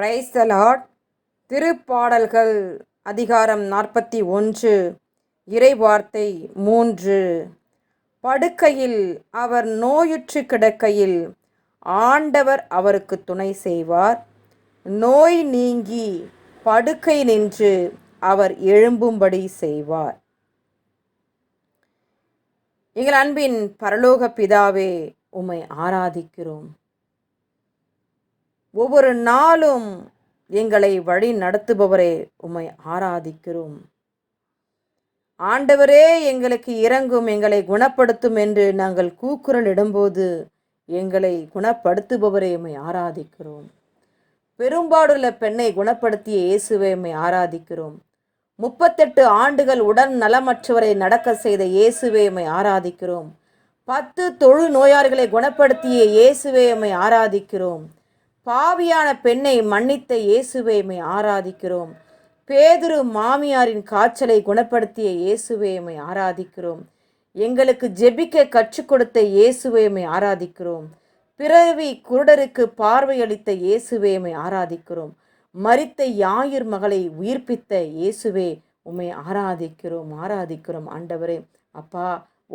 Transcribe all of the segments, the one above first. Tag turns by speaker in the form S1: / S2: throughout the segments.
S1: Price திருப்பாடல்கள் அதிகாரம் நாற்பத்தி ஒன்று இறைவார்த்தை மூன்று. படுக்கையில் அவர் நோயுற்று கிடக்கையில் ஆண்டவர் அவருக்கு துணை செய்வார். நோய் நீங்கி படுக்கை நின்று அவர் எழும்பும்படி செய்வார். எங்கள் அன்பின் பரலோக பிதாவே உம்மை ஆராதிக்கிறோம். ஒவ்வொரு நாளும் எங்களை வழி நடத்துபவரே உம்மை ஆராதிக்கிறோம். ஆண்டவரே எங்களுக்கு இறங்கும் எங்களை குணப்படுத்தும் என்று நாங்கள் கூக்குரல் இடும்போது எங்களை குணப்படுத்துபவரே உம்மை ஆராதிக்கிறோம். பெரும்பாடுள்ள பெண்ணை குணப்படுத்திய இயேசுவை உம்மை ஆராதிக்கிறோம். முப்பத்தெட்டு ஆண்டுகள் உடன் நலமற்றவரை நடக்க செய்த இயேசுவை உம்மை ஆராதிக்கிறோம். பத்து தொழு நோயாளிகளை குணப்படுத்திய இயேசுவை உம்மை ஆராதிக்கிறோம். பாவியான பெண்ணை மன்னித்த இயேசுவேமை ஆராதிக்கிறோம். பேதுரு மாமியாரின் காய்ச்சலை குணப்படுத்திய இயேசுவேமை ஆராதிக்கிறோம். எங்களுக்கு ஜெபிக்க கற்றுக் கொடுத்த இயேசுவேமை ஆராதிக்கிறோம். பிறவி குருடருக்கு பார்வையளித்த இயேசுவேமை ஆராதிக்கிறோம். மறித்த யாயிர் மகளை உயிர்ப்பித்த இயேசுவே உம்மை ஆராதிக்கிறோம் ஆராதிக்கிறோம். ஆண்டவரே அப்பா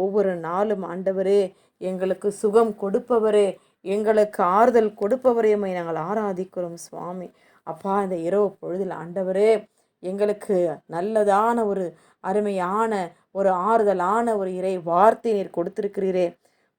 S1: ஒவ்வொரு நாளும் ஆண்டவரே எங்களுக்கு சுகம் கொடுப்பவரே எங்களுக்கு ஆறுதல் கொடுப்பவரே நாங்கள் ஆராதிக்கிறோம் சுவாமி. அப்பா இந்த இரவு பொழுதில் ஆண்டவரே எங்களுக்கு நல்லதான ஒரு அருமையான ஒரு ஆறுதலான ஒரு இறை வார்த்தை நீர் கொடுத்திருக்கிறீரே.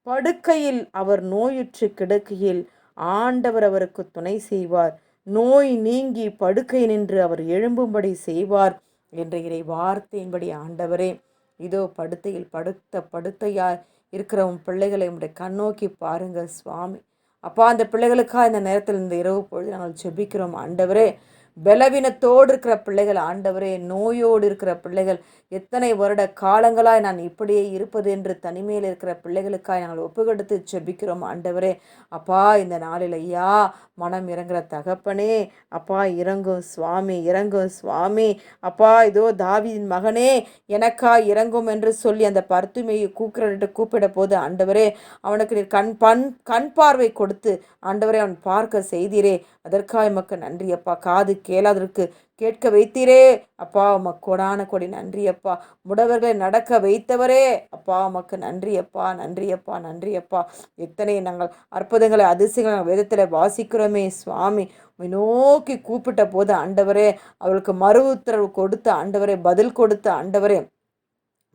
S1: படுக்கையில் அவர் நோயுற்று கிடக்கையில் ஆண்டவர் அவருக்கு துணை செய்வார். நோய் நீங்கி படுக்கை நின்று அவர் எழும்பும்படி செய்வார் என்ற இறை வார்த்தையின்படி ஆண்டவரே. இதோ படுத்தையில் படுத்த படுத்தையார் இருக்கிற உன் பிள்ளைகளை உடைய கண்ணோக்கி பாருங்கள் சுவாமி. அப்பா அந்த பிள்ளைகளுக்காக இந்த நேரத்தில் இந்த இரவு பொழுது நாங்கள் செபிக்கிறோம் ஆண்டவரே பலவீனத்தோடு இருக்கிற பிள்ளைகள் ஆண்டவரே நோயோடு இருக்கிற பிள்ளைகள் எத்தனை வருட காலங்களாய் நான் இப்படியே இருப்பது என்று தனிமையில் இருக்கிற பிள்ளைகளுக்காய் நாங்கள் ஒப்புக்கெடுத்து செபிக்கிறோம் ஆண்டவரே. அப்பா இந்த நாளில் ஐயா மனம் இறங்குற தகப்பனே அப்பா இறங்கும் சுவாமி இறங்கும் சுவாமி. அப்பா இதோ தாவியின் மகனே எனக்கா இறங்கும் என்று சொல்லி அந்த பருத்துமையை கூக்குறன்ட்டு கூப்பிட போது ஆண்டவரே அவனுக்கு நீர் கண் பண் கண் பார்வை கொடுத்து ஆண்டவரே அவன் பார்க்க செய்தீரே. அதற்காக எமக்கு நன்றி அப்பா. காது கேளாதற்கு கேட்க வைத்தீரே. அப்பா உமக்கு கொடான கொடி நன்றி அப்பா. முடவர்களை நடக்க வைத்தவரே. அப்பா உமக்கு நன்றி அப்பா. நன்றி அப்பா. நன்றி அப்பா. எத்தனை நாங்கள் அற்புதங்களை அதிசயங்களை நாங்கள் வேதத்தில் வாசிக்கிறோமே சுவாமி. நோக்கி கூப்பிட்ட போது ஆண்டவரே அவளுக்கு மறு உத்தரவு கொடுத்த ஆண்டவரே பதில் கொடுத்த ஆண்டவரே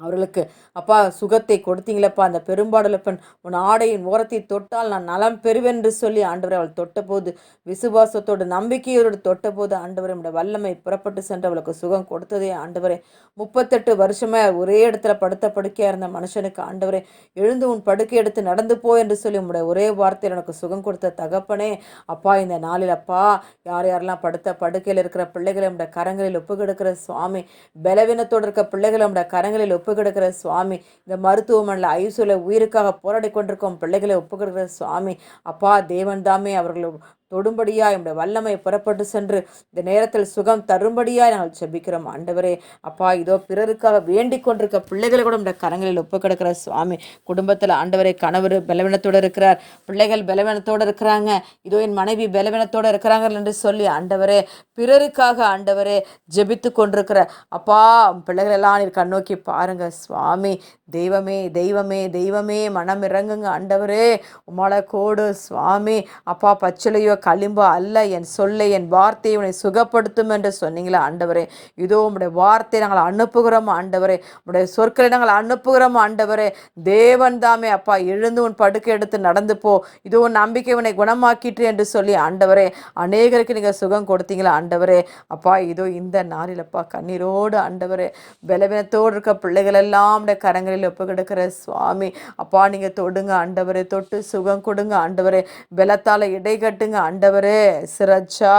S1: அவர்களுக்கு அப்பா சுகத்தை கொடுத்தீங்களப்பா அந்த பெரும்பாடலப்பன் பெண் உன் ஆடையின் ஓரத்தை தொட்டால் நான் நலம் பெறுவென்று சொல்லி ஆண்டவரை அவள் தொட்டபோது விசுவாசத்தோடு நம்பிக்கையோடு தொட்டபோது ஆண்டவரை நம்முடைய வல்லமை புறப்பட்டு சென்று அவளுக்கு சுகம் கொடுத்ததே ஆண்டவரே. முப்பத்தெட்டு வருஷமே ஒரே இடத்துல படுத்த படுக்கையாக இருந்த மனுஷனுக்கு ஆண்டவரே எழுந்து உன் படுக்கை எடுத்து நடந்து போ என்று சொல்லி உம்முடைய ஒரே வார்த்தையில் எனக்கு சுகம் கொடுத்த தகப்பனே அப்பா இந்த நாளில் அப்பா யார் யாரெல்லாம் படுத்த படுக்கையில் இருக்கிற பிள்ளைகளை நம்முடைய கரங்களில் ஒப்புக்கெடுக்கிற சுவாமி பலவீனத்தோடு இருக்க பிள்ளைகளை நம்முடைய கரங்களில் ஒப்புக்கெடுக்கிற சுவாமி. இந்த மருத்துவமனையில் ஐசுல உயிருக்காக போராடி கொண்டிருக்கும் பிள்ளைகளை ஒப்புக்கெடுக்கிற சுவாமி. அப்பா தேவன் தாமே அவர்கள் தொடும்படியாய் நம்முடைய வல்லமை புறப்பட்டு சென்று இந்த நேரத்தில் சுகம் தரும்படியாய் நாங்கள் செபிக்கிறோம். ஆண்டவரே அப்பா இதோ பிறருக்காக வேண்டிக் கொண்டிருக்க பிள்ளைகளை கூட நம்முடைய கரங்களில் ஒப்புக்கிடக்கிற சுவாமி. குடும்பத்தில் ஆண்டவரை கணவர் பலவீனத்தோடு இருக்கிறார். பிள்ளைகள் பலவீனத்தோடு இருக்கிறாங்க. இதோ என் மனைவி பலவீனத்தோடு இருக்கிறாங்க என்று சொல்லி ஆண்டவரே பிறருக்காக ஆண்டவரே ஜெபித்து கொண்டிருக்கிற அப்பா பிள்ளைகள் எல்லாம் நீர் கண்ணோக்கி பாருங்க சுவாமி. தெய்வமே தெய்வமே தெய்வமே மனம் இறங்குங்க ஆண்டவரே. உமால கோடு சுவாமி. அப்பா பச்சிலையோ களிம்பு அல்ல என் சொல்லை என் வார்த்தையை உன்னை சுகப்படுத்தும் என்று சொன்னீங்களே ஆண்டவரே. இதோ உம்முடைய வார்த்தையை நாங்கள் அனுப்புகிறோம் ஆண்டவரே. உம்முடைய சொற்களை நாங்கள் அனுப்புகிறோம் ஆண்டவரே. தேவன் தாமே அப்பா எழுந்து உன் படுக்கை எடுத்து நடந்து போ. இதோ உன் நம்பிக்கை உன்னை குணமாக்கிட்டு என்று சொல்லி ஆண்டவரே. அநேகருக்கு நீங்கள் சுகம் கொடுத்தீங்களா ஆண்டவரே. அப்பா இதோ இந்த நாளிலப்பா கண்ணீரோடு ஆண்டவரே. பலவீனத்தோடு இருக்க பிள்ளைகள் எல்லாம் உடைய கரங்களில் ஒப்பு கிடக்கிற சுவாமி. அப்பா நீங்கள் தொடுங்க ஆண்டவரே. தொட்டு சுகம் கொடுங்க ஆண்டவரே. பலத்தால் இடை கட்டுங்க ஆண்டவரே சிரச்சா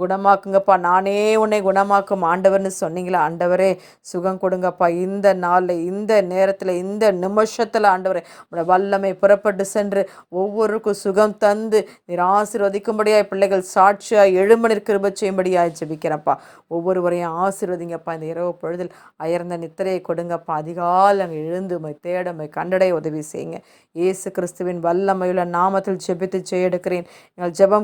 S1: குணமாக்குங்கப்பா. நானே உன்னை குணமாக்கும் ஆண்டவர்னு சொன்னீங்களா? ஆண்டவரே சுகம் கொடுங்கப்பா. இந்த நாளில் இந்த நேரத்தில் இந்த நிமிஷத்தில் ஆண்டவரே உடைய வல்லமை புறப்பட்டு சென்று ஒவ்வொருக்கும் சுகம் தந்து நீர் ஆசீர்வதிக்கும்படியாய் பிள்ளைகள் சாட்சியாக எழுமணி கிருப செய்யும்படியாய் ஜெபிக்கிறப்பா ஒவ்வொருவரையும் ஆசீர்வதிங்கப்பா. இந்த இரவு பொழுதில் அயர்ந்த நித்திரையை கொடுங்கப்பா. அதிகாலம் எழுந்து மை தேட கண்டடைய உதவி செய்யுங்க. இயேசு கிறிஸ்துவின் வல்லமையுள்ள நாமத்தில் ஜெபித்து செய்யெடுக்கிறேன் எங்கள் ஜெபம்